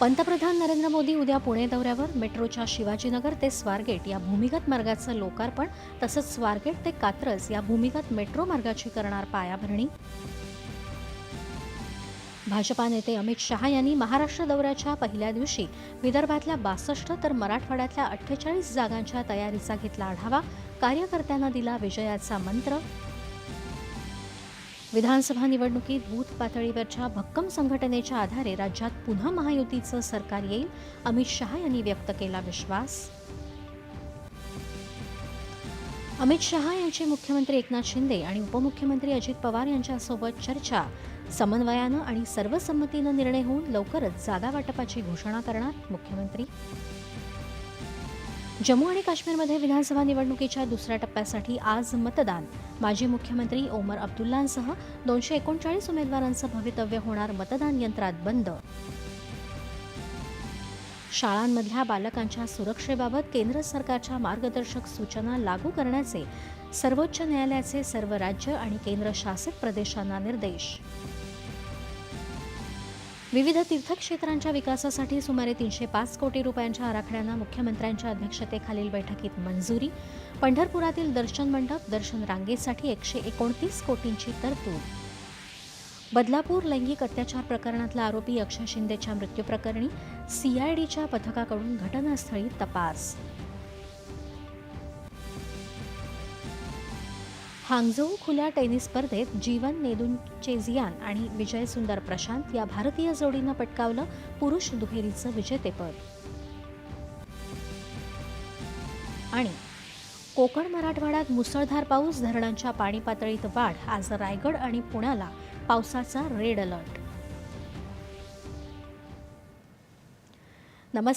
पंतप्रधान नरेंद्र मोदी उद्या पुणे दौऱ्यावर मेट्रोच्या शिवाजीनगर ते स्वारगेट या भूमिगत मार्गाचं लोकार्पण तसंच स्वारगेट ते कात्रज या भूमिगत मेट्रो मार्गाची करणार पायाभरणी. भाजपा नेते अमित शहा यांनी महाराष्ट्र दौऱ्याच्या पहिल्या दिवशी विदर्भातल्या बासष्ट तर मराठवाड्यातल्या अठ्ठेचाळीस जागांच्या तयारीचा घेतला आढावा. कार्यकर्त्यांना दिला विजयाचा मंत्र. विधानसभा निवडणुकीत बूथ पातळीवरच्या भक्कम संघटनेच्या आधारे राज्यात पुन्हा महायुतीचं सरकार येईल अमित शहा यांनी व्यक्त केला विश्वास. अमित शहा यांची मुख्यमंत्री एकनाथ शिंदे आणि उपमुख्यमंत्री अजित पवार यांच्यासोबत चर्चा समन्वयानं आणि सर्वसंमतीनं निर्णय होऊन लवकरच जागा वाटपाची घोषणा करणार मुख्यमंत्री. जम्मू आणि काश्मीरमध्ये विधानसभा निवडणुकीच्या दुसऱ्या टप्प्यासाठी आज मतदान. माजी मुख्यमंत्री ओमर अब्दुल्लांसह दोनशे एकोणचाळीस उमेदवारांचं भवितव्य होणार मतदान यंत्रात बंद. शाळांमधल्या बालकांच्या सुरक्षेबाबत केंद्र सरकारच्या मार्गदर्शक सूचना लागू करण्याचे सर्वोच्च न्यायालयाचे सर्व राज्य आणि केंद्रशासित प्रदेशांना निर्देश. विविध तीर्थक्षेत्रांच्या विकासासाठी सुमारे तीनशे पाच कोटी रुपयांच्या आराखड्यांना मुख्यमंत्र्यांच्या अध्यक्षतेखालील बैठकीत मंजुरी. पंढरपुरातील दर्शन मंडप दर्शन रांगेसाठी एकशे एकोणतीस कोटींची तरतूद. बदलापूर लैंगिक अत्याचार प्रकरणातला आरोपी अक्षय शिंदेच्या मृत्यूप्रकरणी सीआयडीच्या पथकाकडून घटनास्थळी तपास. हांगझोऊ खुल्या टेनिस स्पर्धेत जीवन नेदुनचेझियान आणि विजय सुंदर प्रशांत या भारतीय जोडीनं पटकावलं पुरुष दुहेरीचं विजेतेपद. आणि कोकण मराठवाड्यात मुसळधार पाऊस धरणांच्या पाणी पातळीत वाढ आज रायगड आणि पुण्याला पावसाचा रेड अलर्ट. नमस्कार.